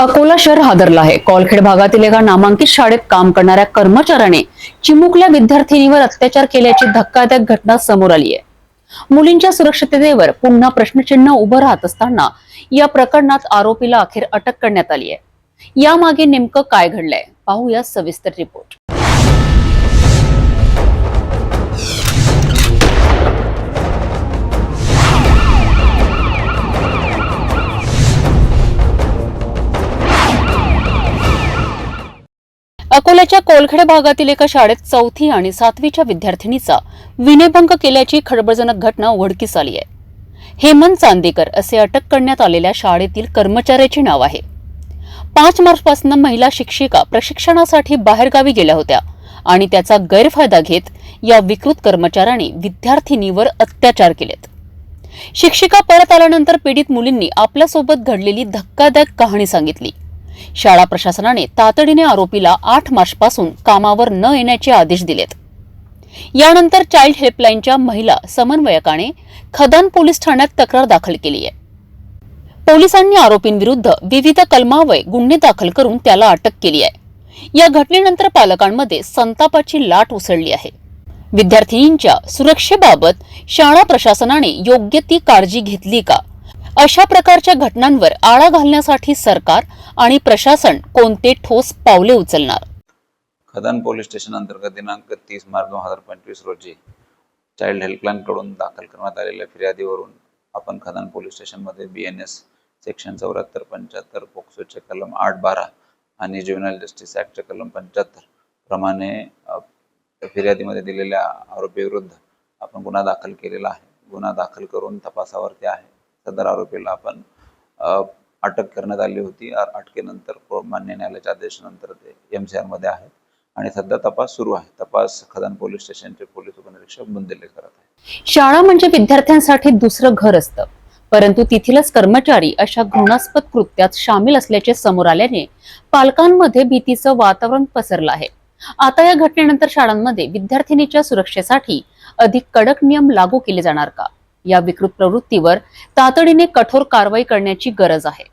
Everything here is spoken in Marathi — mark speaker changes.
Speaker 1: अकोला शहर हादरला आहे. कॉलखेड भागातील एका नामांकित शाळेत काम करणाऱ्या कर्मचाऱ्याने चिमुकल्या विद्यार्थिनीवर अत्याचार केल्याची धक्कादायक घटना समोर आली आहे. मुलींच्या सुरक्षिततेवर पुन्हा प्रश्नचिन्ह उभं राहत असताना या प्रकरणात आरोपीला अखेर अटक करण्यात आली आहे. यामागे नेमकं काय घडलंय? पाहूया सविस्तर रिपोर्ट. अकोल्याच्या कोलखेडे भागातील एका शाळेत चौथी आणि सातवीच्या विद्यार्थिनीचा विनयभंग केल्याची खळबळजनक घटना उघडकीस आली आहे. हेमंत चांदेकर असे अटक करण्यात आलेल्या शाळेतील कर्मचाऱ्याचे नाव आहे. पाच मार्चपासून महिला शिक्षिका प्रशिक्षणासाठी बाहेरगावी गेल्या होत्या आणि त्याचा गैरफायदा घेत या विकृत कर्मचाऱ्याने विद्यार्थिनीवर अत्याचार केलेत. शिक्षिका परत आल्यानंतर पीडित मुलींनी आपल्यासोबत घडलेली धक्कादायक कहाणी सांगितली. शाळा प्रशासनाने तातडीने आरोपीला आठ मार्चपासून कामावर न येण्याचे आदेश दिलेत. यानंतर चाइल्ड हेल्पलाईनच्या महिला समन्वयकाने खदान पोलीस ठाण्यात तक्रार दाखल केली आहे. पोलिसांनी आरोपींविरुद्ध विविध कलमावय गुन्हे दाखल करून त्याला अटक केली आहे. या घटनेनंतर पालकांमध्ये संतापाची लाट उसळली आहे. विद्यार्थिनींच्या सुरक्षेबाबत शाळा प्रशासनाने योग्य ती काळजी घेतली का? अशा प्रकारच्या घटनांवर आळा घालण्यासाठी सरकार आणि प्रशासन कोणते ठोस पावले उचलणार?
Speaker 2: खदान पोलीस स्टेशन अंतर्गत दिनांक तीस मार्च दोन हजार पंचवीस रोजी चाइल्ड हेल्पलाईनकडून दाखल करण्यात आलेल्या फिर्यादीवरून आपण खदान पोलीस स्टेशनमध्ये बी एन एस सेक्शन चौऱ्याहत्तर पंच्याहत्तर पोक्सोचे कलम आठ बारा आणि ज्युव्हनल जस्टिस ॲक्टचे कलम पंच्याहत्तर प्रमाणे फिर्यादीमध्ये दिलेल्या आरोपीविरुद्ध आपण गुन्हा दाखल केलेला आहे. गुन्हा दाखल करून तपासावरती आहे. सदर आरोपीला आपण अटक करण्यात आली होती. अटकेनंतर मान्य न्यायालयाच्या आदेशानंतर ते एम सी आरमध्ये आहेत. आणि सध्या तपास सुरू आहे. तपास खदान पोलीस स्टेशनचे पोलीस उपनिरीक्षक बुंदेले करत आहेत.
Speaker 1: शाळा म्हणजे विद्यार्थ्यांसाठी दुसरं घर असतं. परंतु तिथीलच कर्मचारी अशा घृणास्पद कृत्यात सामील असल्याचे समोर आल्याने पालकांमध्ये भीतीचं वातावरण पसरलं आहे. आता या घटनेनंतर शाळांमध्ये विद्यार्थिनीच्या सुरक्षेसाठी अधिक कडक नियम लागू केले जाणार का? या विकृत प्रवृत्तीवर तातडीने कठोर कारवाई करण्याची गरज आहे.